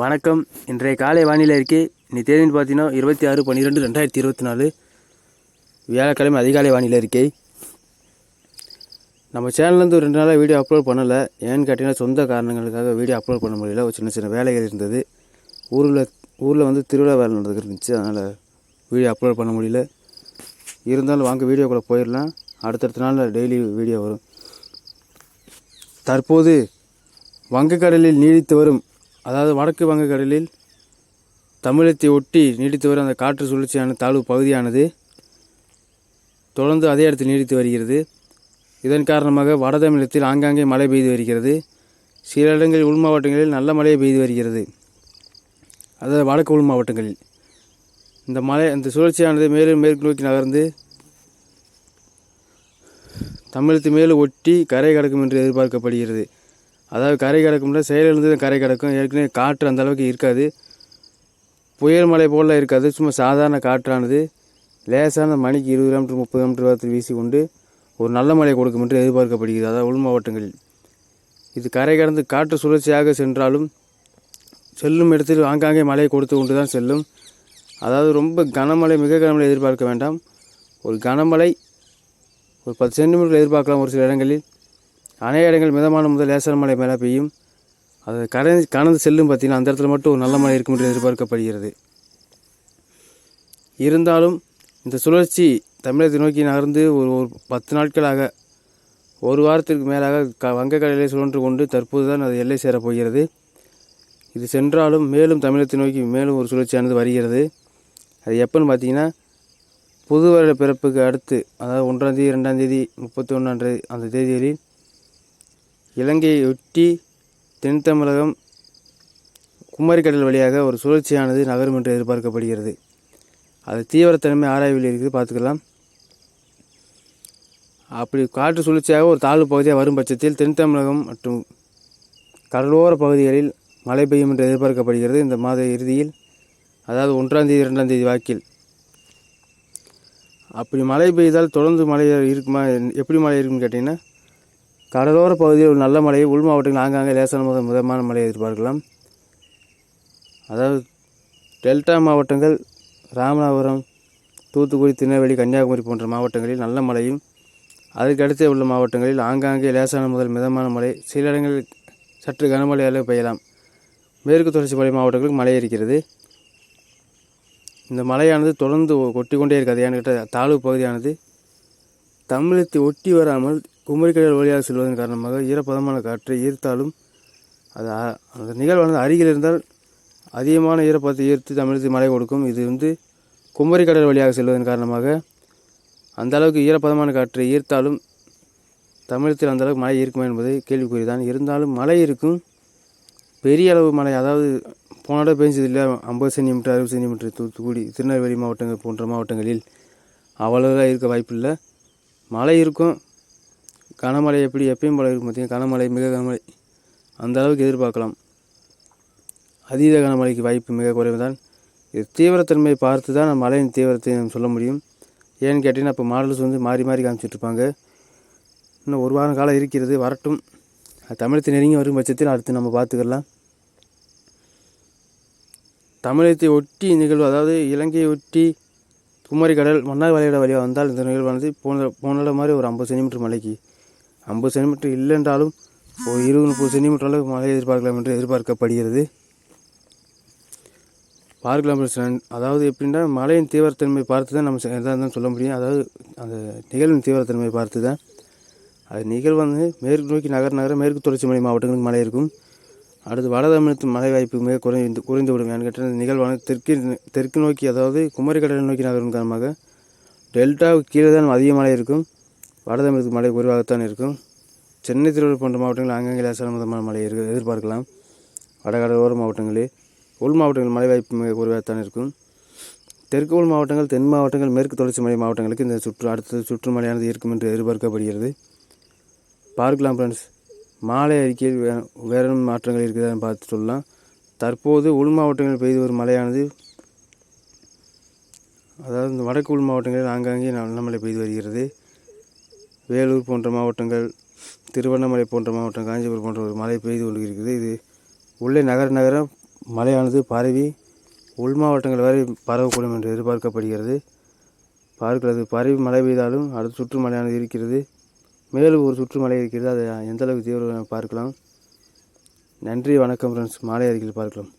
வணக்கம். இன்றைய காலை வானிலை அறிக்கை. இன்னைக்கு தேதின்னு பார்த்தீங்கன்னா இருபத்தி ஆறு பன்னிரெண்டு ரெண்டாயிரத்தி இருபத்தி நாலு. வியாழக்கிழமை அதிகாலை வானிலை இருக்கே நம்ம சேனல்லேருந்து ஒரு ரெண்டு நாளாக வீடியோ அப்லோட் பண்ணலை. ஏன்னு கேட்டிங்கன்னா சொந்த காரணங்களுக்காக வீடியோ அப்லோட் பண்ண முடியல. ஒரு சின்ன சின்ன வேலைகள் இருந்தது. ஊரில் ஊரில் வந்து திருவிழா வேலை நடந்துக்கிட்டு இருந்துச்சு. அதனால் வீடியோ அப்லோட் பண்ண முடியல. இருந்தாலும் வாங்க வீடியோக்குள்ளே போயிடலாம். அடுத்தடுத்த நாளில் டெய்லி வீடியோ வரும். தற்போது வங்கக்கடலில் நீடித்து வரும் அதாவது வடக்கு வங்கக்கடலில் தமிழகத்தை ஒட்டி நீடித்து வரும் அந்த காற்று சுழற்சியான தாழ்வு பகுதியானது தொடர்ந்து அதே இடத்தில் நீடித்து வருகிறது. இதன் காரணமாக வட தமிழகத்தில் ஆங்காங்கே மழை பெய்து வருகிறது. சில இடங்களில் உள் மாவட்டங்களில் நல்ல மழை பெய்து வருகிறது. அதாவது வடக்கு உள் மாவட்டங்களில். இந்த மழை இந்த சுழற்சியானது மேலும் மேற்கு நோக்கி நகர்ந்து தமிழகத்தை மேலும் ஒட்டி கரை கடக்கும் என்று எதிர்பார்க்கப்படுகிறது. அதாவது கரை கிடக்கும்ல செயலிழந்து கரை கிடக்கும். ஏற்கனவே காற்று அந்தளவுக்கு இருக்காது. புயல் மலை போல இருக்காது. சும்மா சாதாரண காற்றானது. லேசான மணிக்கு இருபது கிலோமீட்டர் முப்பது கிலோமீட்டர் வேகத்தில் வீசிக்கொண்டு ஒரு நல்ல மழை கொடுக்கும் என்று எதிர்பார்க்கப்படுகிறது. அதாவது உள் மாவட்டங்களில். இது கரை கடந்து காற்று சுழற்சியாக சென்றாலும் செல்லும் இடத்தில் ஆங்காங்கே மழை கொடுத்து கொண்டு தான் செல்லும். அதாவது ரொம்ப கனமழை மிக கனமழை எதிர்பார்க்க வேண்டாம். ஒரு கனமழை ஒரு பத்து சென்டிமீட்டர் எதிர்பார்க்கலாம் ஒரு சில இடங்களில். அநேக இடங்கள் மிதமான முதல் லேசான மழை மேலே பெய்யும். அது கடந்து கடந்து செல்லும் பார்த்தீங்கன்னா அந்த இடத்துல மட்டும் ஒரு நல்ல மழை இருக்கும் என்று எதிர்பார்க்கப்படுகிறது. இருந்தாலும் இந்த சுழற்சி தமிழகத்தை நோக்கி நகர்ந்து ஒரு ஒரு பத்து நாட்களாக ஒரு வாரத்திற்கு மேலாக க வங்கக்கடலை சுழன்று கொண்டு தற்போது தான் அது எல்லை சேரப் போகிறது. இது சென்றாலும் மேலும் தமிழகத்தை நோக்கி மேலும் ஒரு சுழற்சியானது வருகிறது. அது எப்போன்னு பார்த்தீங்கன்னா புது வருட பிறப்புக்கு அடுத்து அதாவது ஒன்றாம் தேதி ரெண்டாம் தேதி முப்பத்தி ஒன்றாம் தேதி அந்த தேதிகளில் இலங்கையை ஒட்டி தென் தமிழகம் குமரிக்கடல் வழியாக ஒரு சுழற்சியானது நகரும் என்று எதிர்பார்க்கப்படுகிறது. அது தீவிரத்தன்மை ஆராய்வில் இருக்குது. பார்த்துக்கலாம். அப்படி காற்று சுழற்சியாக ஒரு தாழ்வு பகுதியாக வரும் பட்சத்தில் தென் தமிழகம் மற்றும் கடலோர பகுதிகளில் மழை பெய்யும் என்று எதிர்பார்க்கப்படுகிறது. இந்த மாத இறுதியில் அதாவது ஒன்றாம் தேதி ரெண்டாம் தேதி வாக்கில். அப்படி மழை பெய்தால் தொடர்ந்து மழை இருக்குமா? எப்படி மழை இருக்குன்னு கேட்டிங்கன்னா கடலோர பகுதியில் ஒரு நல்ல மழை உள் மாவட்டங்கள் ஆங்காங்கே லேசான முதல் மிதமான மழையை எதிர்பார்க்கலாம். அதாவது டெல்டா மாவட்டங்கள் ராமநாதபுரம் தூத்துக்குடி திருநெல்வேலி கன்னியாகுமரி போன்ற மாவட்டங்களில் நல்ல மழையும் அதற்கு அடுத்தே உள்ள மாவட்டங்களில் ஆங்காங்கே லேசான முதல் மிதமான மழை சில இடங்களில் சற்று கனமழை அளவு பெய்யலாம். மேற்கு தொடர்ச்சி மலை மாவட்டங்களுக்கு மழை இருக்கிறது. இந்த மழையானது தொடர்ந்து கொட்டி கொண்டே இருக்காது. ஏன்னு கேட்டால் தாழ்வு பகுதியானது. தமிழத்தை ஒட்டி வராமல் குமரிக்கடல் வழியாக செல்வதன் காரணமாக ஈரப்பதமான காற்றை ஈர்த்தாலும் அது அந்த நிகழ்வானது அருகில் இருந்தால் அதிகமான ஈரப்பதத்தை ஈர்த்து தமிழகத்தில் மழை கொடுக்கும். இது வந்து குமரிக்கடல் வழியாக செல்வதன் காரணமாக அந்த அளவுக்கு ஈரப்பதமான காற்றை ஈர்த்தாலும் தமிழகத்தில் அந்தளவுக்கு மழை இருக்குமா என்பது கேள்விக்குறிதான். இருந்தாலும் மழை இருக்கும். பெரிய அளவு மழை அதாவது போன தடவை ஐம்பது சென்டிமீட்டர் அறுபது சென்டிமீட்டர் தூத்துக்குடி திருநெல்வேலி மாவட்டங்கள் போன்ற மாவட்டங்களில் அவ்வளோதான் இருக்க வாய்ப்பில்லை. மழை இருக்கும். கனமழை எப்படி எப்பயும் போல இருக்கும் பார்த்தீங்கன்னா கனமழை மிக கனமழை. அந்த அளவுக்கு எதிர்பார்க்கலாம். அதீத கனமழைக்கு வாய்ப்பு மிக குறைவு தான் இது தீவிரத்தன்மையை பார்த்து தான் நம்ம மழையின் தீவிரத்தை நம்ம சொல்ல முடியும். ஏன்னு கேட்டிங்கன்னா இப்போ மாடல்ஸ் வந்து மாறி மாறி காமிச்சிட்டு இருப்பாங்க. இன்னும் ஒரு வாரம் காலம் இருக்கிறது வரட்டும். தமிழத்தை நெருங்கி வரும் பட்சத்தில் அடுத்து நம்ம பார்த்துக்கலாம். தமிழகத்தை ஒட்டி நிகழ்வு அதாவது இலங்கையை ஒட்டி குமரி கடல் மன்னார் வளைகுடா வழியாக வந்தால் இந்த நிகழ்வானது போன போன மாதிரி ஒரு ஐம்பது சென்டிமீட்டர் மலைக்கு ஐம்பது சென்டிமீட்டர் இல்லைன்றாலும் ஒரு இருபது முப்பது சென்டிமீட்டர் அளவு மழை எதிர்பார்க்கலாம் என்று எதிர்பார்க்கப்படுகிறது. பார்க்கலாம் அதாவது எப்படின்னா மழையின் தீவிரத்தன்மை பார்த்து தான் நம்ம செ- இருந்தாலும் சொல்ல முடியும். அதாவது அந்த நிகழ்வின் தீவிரத்தன்மையை பார்த்து தான். அது நிகழ்வு வந்து மேற்கு நோக்கி நகர நகர மேற்கு தொடர்ச்சி மலை மாவட்டங்களுக்கு மழை இருக்கும். அடுத்து வட தமிழகத்தில் மழை வாய்ப்பு மிக குறைந்து குறைந்து விடும். ஏன்னு கேட்டால் இந்த நிகழ்வானது தெற்கு தெற்கு நோக்கி அதாவது குமரிக்கடலை நோக்கி நகரும் காரணமாக டெல்டாவுக்கு கீழே தான் அதிக மழை இருக்கும். வட தமிழகத்துக்கு மழை குறைவாகத்தான் இருக்கும். சென்னை திருவள்ளூர் போன்ற மாவட்டங்களில் ஆங்காங்கே லேசான மிதமான மழை இருக்கு எதிர்பார்க்கலாம். வடகடலோர மாவட்டங்களில் உள் மாவட்டங்கள் மழை வாய்ப்பு மிக குறைவாகத்தான் இருக்கும். தெற்கு உள் மாவட்டங்கள் தென் மாவட்டங்கள் மேற்கு தொடர்ச்சி மலை மாவட்டங்களுக்கு இந்த சுற்று அடுத்தது சுற்றுமழையானது இருக்கும் என்று எதிர்பார்க்கப்படுகிறது. பார்க்கலாம் ஃப்ரெண்ட்ஸ் மாலை அறிக்கையில் வே வேற மாற்றங்கள் இருக்குதான்னு பார்த்து சொல்லலாம். தற்போது உள் மாவட்டங்களில் பெய்து வரும் மழையானது அதாவது இந்த வடக்கு உள் மாவட்டங்களில் ஆங்காங்கே நல்ல மழை பெய்து வருகிறது. வேலூர் போன்ற மாவட்டங்கள் திருவண்ணாமலை போன்ற மாவட்டம் காஞ்சிபுரம் போன்ற ஒரு மழை பெய்து கொண்டு இருக்குது இது உள்ளே நகர நகர மழையானது பரவி உள் மாவட்டங்கள் வரை பரவக்கூடும் என்று எதிர்பார்க்கப்படுகிறது. பார்க்கிறது பரவி மழை பெய்தாலும் அடுத்த சுற்று மழையானது இருக்கிறது. மேலும் ஒரு சுற்று மழை இருக்கிறது. அதை எந்தளவுக்கு தீவிரம் பார்க்கலாம்? நன்றி வணக்கம் ஃப்ரெண்ட்ஸ். மாலை அருகில் பார்க்கலாம்.